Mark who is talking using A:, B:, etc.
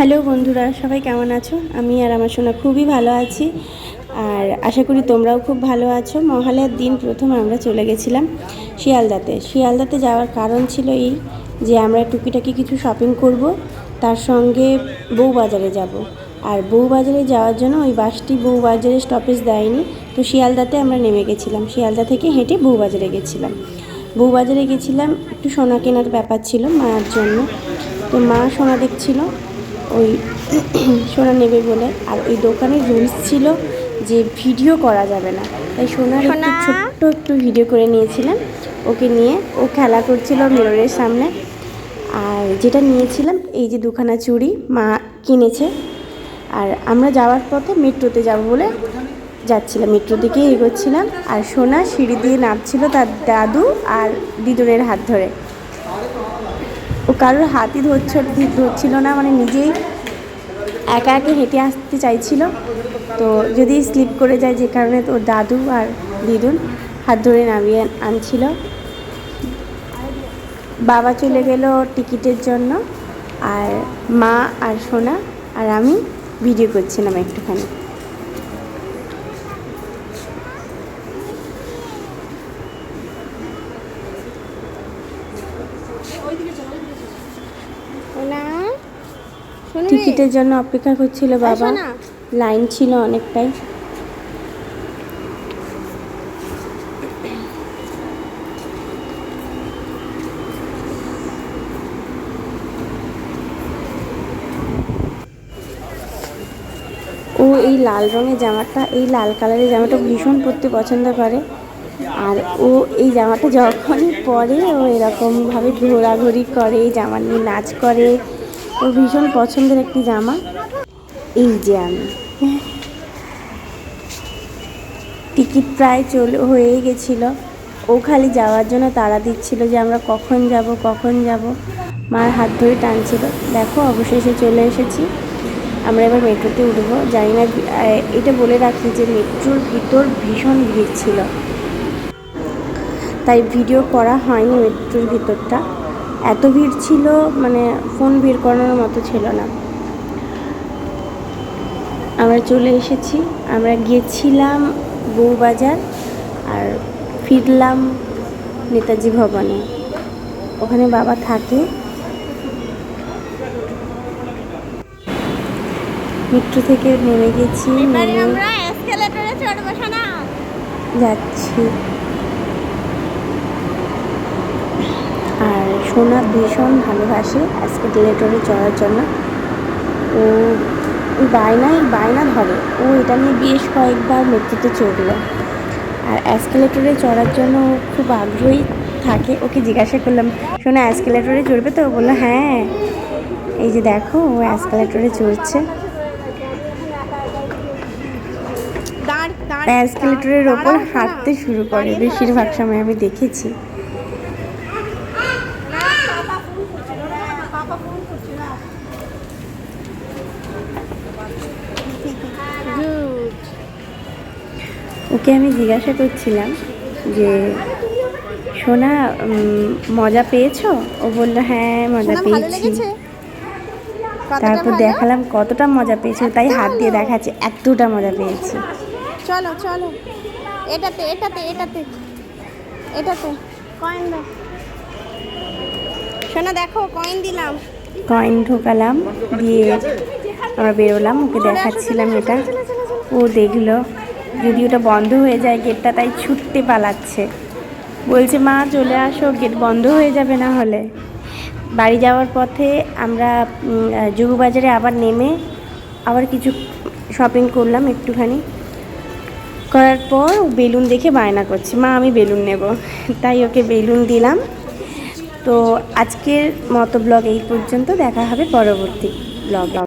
A: Hello বন্ধুরা, সবাই কেমন আছো? আমি আর আমার সোনা খুবই ভালো আছি। আর আশা করি তোমরাও খুব ভালো আছো। মহালয়ার দিন প্রথম আমরা চলে গেছিলাম শিয়ালদাতে। শিয়ালদাতে যাওয়ার কারণ ছিল এই যে আমরা টুকিটাকি কিছু শপিং করব, তার সঙ্গে বউবাজারে যাব। আর বউবাজারে যাওয়ার জন্য ওই বাসটি বউবাজারে স্টপেজ দেয়নি, তো শিয়ালদাতে আমরা নেমে গেছিলাম। শিয়ালদা থেকে হেঁটে বউবাজারে গেছিলাম। বউবাজারে গেছিলাম, একটু সোনা কেনার ব্যাপার ছিল মায়ের জন্য। তো মা সোনা দেখছিল ওই সোনা নেবে বলে। আর ওই দোকানে রুলস ছিল যে ভিডিও করা যাবে না। তাই সোনার একটু ছোট্ট একটু ভিডিও করে নিয়েছিলাম ওকে নিয়ে ও খেলা করছিল মিররের সামনে। আর যেটা নিয়েছিলাম এই যে দুখানা চুড়ি মা কিনেছে। আর আমরা যাওয়ার পথে মেট্রোতে যাব বলে যাচ্ছিলাম। মেট্রো দিকে এগোচ্ছিলাম। আর সোনা সিঁড়ি দিয়ে নামছিল তার দাদু আর দিদুনের হাত ধরে। ও কারোর হাতই ধরছ ধরছিল না মানে নিজেই একা একা হেঁটে আসতে চাইছিল তো যদি স্লিপ করে যায় যে কারণে তোর দাদু আর দিদুন হাত ধরে নামিয়ে আনছিল বাবা চলে গেল টিকিটের জন্য, আর মা আর সোনা আর আমি ভিডিও করছিলাম একটুখানি। টিকিটের জন্য অপেক্ষা করছিল বাবা। লাইন ছিল অনেকটাই। ও এই লাল রঙের জামাটা এই লাল কালারের জামাটা ভীষণ পরতে পছন্দ করে। আর ও এই জামাটা যখনই পরে, ও এরকমভাবে ঘোরাঘুরি করে, এই জামা নিয়ে নাচ করে। ও ভীষণ পছন্দের একটি জামা। এই যে আমি। টিকিট প্রায় চলে হয়েই গেছিল। ও খালি যাওয়ার জন্য তাড়া দিচ্ছিল যে আমরা কখন যাব কখন যাব। মার হাত ধরে টানছিল, দেখো, অবশেষে চলে এসেছি। আমরা এবার মেট্রোতে উঠবো। জানি না এটা বলে রাখি যে মেট্রোর ভিতর ভীষণ ভিড় ছিল। তাই ভিডিও করা হয়নি মেট্রোর ভিতরটা। এত ভিড় ছিল মানে ফোন বের করানোর মতো ছিল না। আমরা চলে এসেছি আমরা গিয়েছিলাম বউবাজার আর ফিরলাম নেতাজি ভবনে। ওখানে বাবা থাকে। মেট্রো থেকে নেমে গেছি যাচ্ছি। আর সোনা ভীষণ ভালোবাসে অ্যাসকেলেটরে চড়ার জন্য। ও বায়নায় বায়না ধরে। ও এটা নিয়ে বেশ কয়েকবার মেট্রোতে চড়লো আর অ্যাসকেলেটরে চড়ার জন্য ও খুব আগ্রহী থাকে। ওকে জিজ্ঞাসা করলাম শোনা অ্যাসকেলেটরে চড়বে তো? বলল হ্যাঁ। এই যে দেখো ও অ্যাসকেলেটরে চড়ছে। অ্যাসকেলেটরের ওপর হাঁটতে শুরু করে। বেশিরভাগ সময় আমি দেখেছি। ওকে আমি জিজ্ঞাসা করছিলাম যে সোনা মজা পেয়েছ? ও বলল হ্যাঁ মজা পেয়েছি। তারপর দেখালাম কতটা মজা পেয়েছি তাই হাত দিয়ে দেখাচ্ছে এতটা মজা পেয়েছি।
B: চলো চলো। এটাতে এটাতে এটাতে। এটাতে। কয়েন দাও। সোনা দেখো কয়েন দিলাম।
A: কয়েন ঢোকালাম দিয়ে আমরা বেরোলাম ওকে দেখাচ্ছিলাম এটা। ও দেখল। যদি ওটা বন্ধ হয়ে যায় গেটটা তাই ছুটতে পালাচ্ছে। বলছে, মা, চলে আসো গেট বন্ধ হয়ে যাবে না হলে। বাড়ি যাওয়ার পথে আমরা জুগুবাজারে আবার নেমে আবার কিছু শপিং করলাম একটুখানি। করার পর বেলুন দেখে বায়না করছে, মা, আমি বেলুন নেব। তাই ওকে বেলুন দিলাম। তো আজকের মতো ব্লগ এই পর্যন্ত, দেখা হবে পরবর্তী ব্লগে।